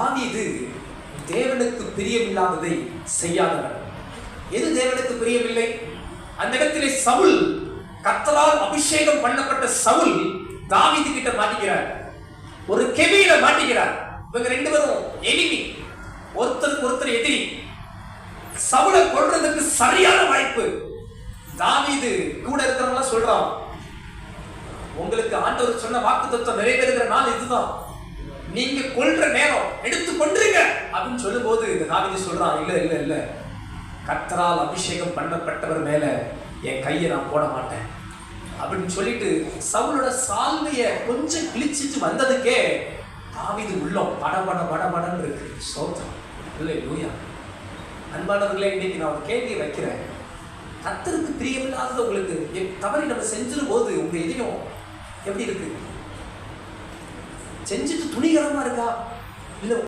தாவீது தேவனுக்கு பிரியமில்லாததை செய்யாதவர். எது தேவனுக்கு பிரியமில்லை? அந்த இடத்திலே சவுல் கத்தரால் அபிஷேகம் பண்ணப்பட்ட சவுல் தாவீது கிட்ட மாட்டிக்கிறார் ஒரு கெபியில மாட்டிக்கிறார் இவங்க ரெண்டு பேரும் எனிமி ஒருத்தருக்கு ஒருத்தர் எதிரி. சவுளை கொள்றதுக்கு சரியான வாய்ப்பு. தாவீது கூட இருக்கிறவங்க சொல்றான் உங்களுக்கு ஆண்டவர் சொன்ன வாக்கு நிறைவேறுகிற நாள் இதுதான். நீங்க கொல்ற நேரம் எடுத்து கொன்றுங்க அப்படின்னு சொல்லும்போது இந்த தாவீது சொல்றான் இல்ல இல்ல இல்ல. கத்தரால் அபிஷேகம் பண்ணப்பட்டவர் மேல என் கையை நான் போட மாட்டேன். அப்படின்னு சொல்லிட்டு சவுலோட சால்வைய கொஞ்சம் கிழிச்சிட்டு வந்ததுக்கே தாவிது உள்ளம் பட பட பட படன்னு இருக்கு. சோத்திரம். இல்லை லூயா அன்பானவர்களே இன்னைக்கு நான் ஒரு கேள்வி வைக்கிறேன். கத்தருக்கு பிரியமில்லாதது உங்களுக்கு தவறி நம்ம செஞ்சிடும் போது உங்க இதயம் எப்படி இருக்கு? செஞ்சுட்டு துணிகரமாக இருக்கா? இல்லை